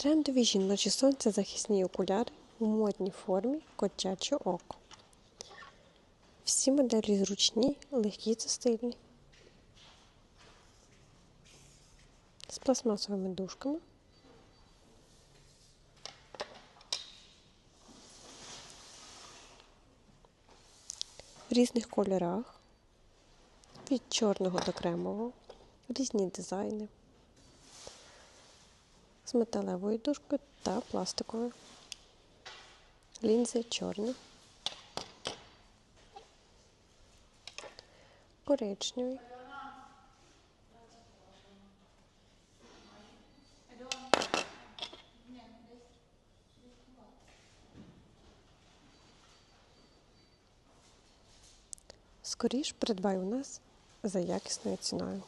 Трендові жіночі сонцезахисні окуляри у модній формі котяче око. Всі моделі зручні, легкі та стильні. З пластмасовими дужками. В різних кольорах. Від чорного до кремового. Різні дизайни. З металевою дужкою та пластиковою. Лінзи чорні. Коричневий. Скоріш придбай у нас за якісною ціною.